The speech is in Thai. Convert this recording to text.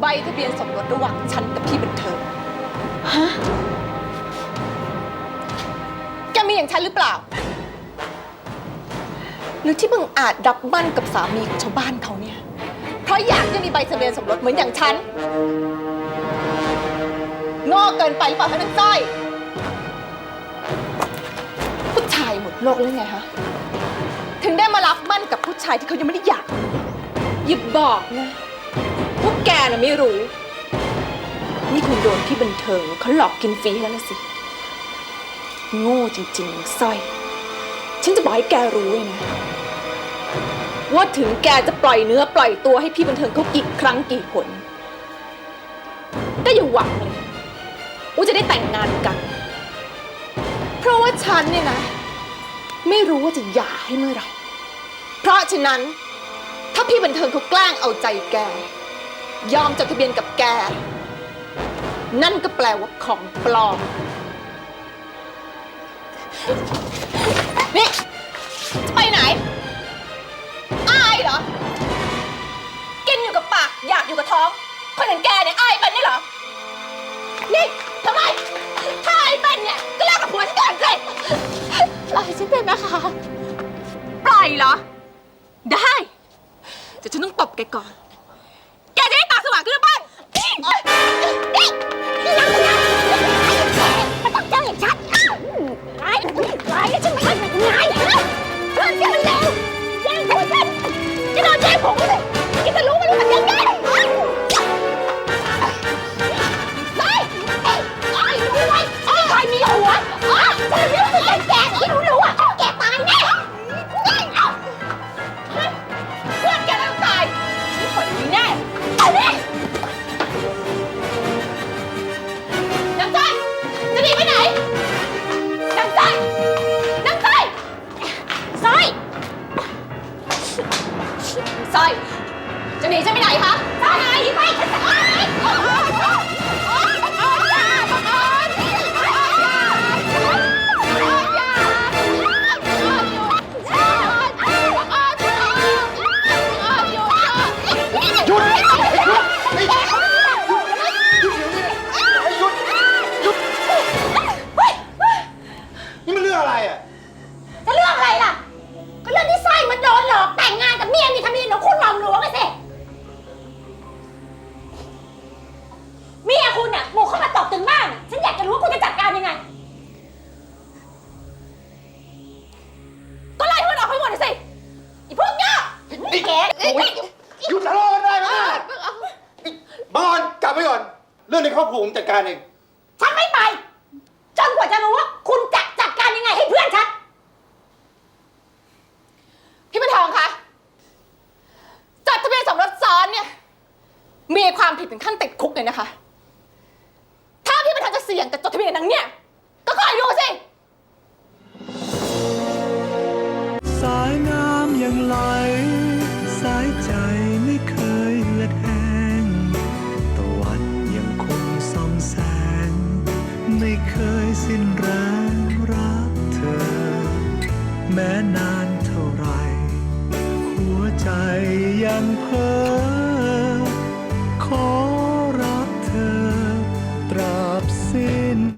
ใบทะเบียนสมรสระหว่างฉันกับพี่บันเทิงฮะ แกมีอย่างฉันหรือเปล่า หรือที่มึงอาจรับมั่นกับสามีของชาวบ้านเขาเนี่ย เพราะอยากจะมีใบทะเบียนสมรสเหมือนอย่างฉันโง่เกินไปหรือเปล่าคะนันจ้อยผู้ชายหมดโลกเลยไงฮะ ถึงได้มารับมั่นกับผู้ชายที่เขายังไม่ได้อยากมีอย่าบอกนะพ วกแกน่ะไม่รู้ นี่คุณโดนพี่บันเทิงเขาหลอกกินฟรีแล้วละสิ โง่จริงๆสร้อย ฉันจะบอกให้แกรู้เลยนะ ว่าถึงแกจะปล่อยเนื้อปล่อยตัวให้พี่บันเทิงเขากี่ครั้งกี่หนก็อย่าหวังเลยว่าจะได้แต่งงานกัน เพราะว่าฉันเนี่ยนะ ไม่รู้ว่าจะหย่าให้เมื่อไหร่ เพราะฉะนั้นถ้าพี่บันเทิงเขาแกล้งเอาใจแก ยอมจดทะเบียนกับแก นั่นก็แปลว่าของปลอม นี่ จะไปไหน อายเหรอ กินอยู่กับปาก อยากอยู่กับท้อง คนอย่างแกเนี่ยอายเป็นนี่เหรอ นี่ทำไม ถ้าอายเป็นเนี่ย ก็เลิกกับผัวฉันก่อนสิปล่อยฉันเป็นนะคะปล่อยเหรอ ได้ แต่ฉันต้องตบแกก่อนแกจะได้ตาขึ้นหรือเปล่านี่นี่นี่ยังยังมัน สร้อยจะหนีฉันไปไหนคะไปไปฉันจะตา แกหยุดทะเลาะกันได้ไหมบอลกลับไปก่อน เรื่องในครอบครัวผมจัดการเอง ฉันไม่ไปจนกว่าจะรู้ว่าคุณจะจัดการยังไงให้เพื่อนฉัน พี่เป็นทองคะจดทะเบียนสมรสซ้อนเนี่ย มีความผิดถึงขั้นติดคุกเลยนะคะ ถ้าพี่เป็นทองจะเสี่ยงกับจดทะเบียนนังเนี่ย ก็คอยดูสิส